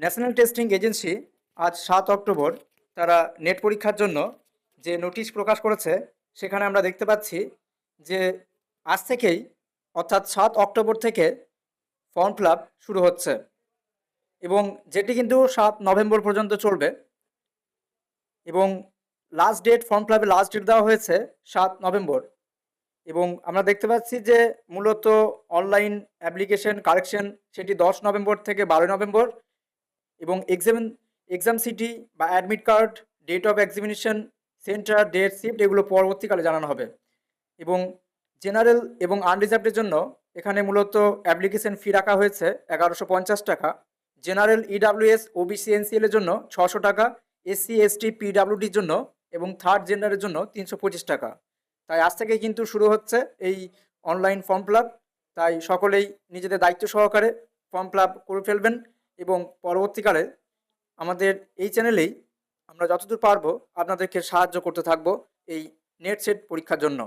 National testing agency আজ সাত October তারা নেট পরীক্ষার জন্য যে নোটিশ প্রকাশ করেছে, সেখানে আমরা দেখতে পাচ্ছি যে আজ থেকেই, অর্থাৎ সাত অক্টোবর থেকে ফর্ম ফিল শুরু হচ্ছে। এবং যেটি কিন্তু সাত নভেম্বর পর্যন্ত চলবে। এবং last date form fill last date দেওয়া হয়েছে সাত নভেম্বর। এবং আমরা দেখতে পাচ্ছি যে মূলত অনলাইন অ্যাপ্লিকেশন কারেকশন সেটি দশ নভেম্বর থেকে বারোই নভেম্বর এবং এক্সাম এক্সাম সিটি বা admit card date of examination centre date shift এগুলো পরবর্তীকালে জানানো হবে। এবং জেনারেল এবং আনরিজার্ভের জন্য এখানে মূলত অ্যাপ্লিকেশন ফি রাখা হয়েছে এগারোশো পঞ্চাশ টাকা। জেনারেল ইডাব্লিউএস ওবিসি এনসিএল এর জন্য ছশো টাকা এসসি এসটি পিডাব্লিউডির জন্য এবং থার্ড জেন্ডারের জন্য তিনশো পঁচিশ টাকা। তাই আজ থেকে কিন্তু শুরু হচ্ছে এই অনলাইন ফর্ম ফিল তাই সকলেই নিজেদের দায়িত্ব সহকারে ফর্ম ফিল করে ফেলবেন। এবং পরবর্তীকালে আমাদের এই চ্যানেলেই আমরা যতদূর পারব আপনাদেরকে সাহায্য করতে থাকব এই নেট সেট পরীক্ষার জন্য।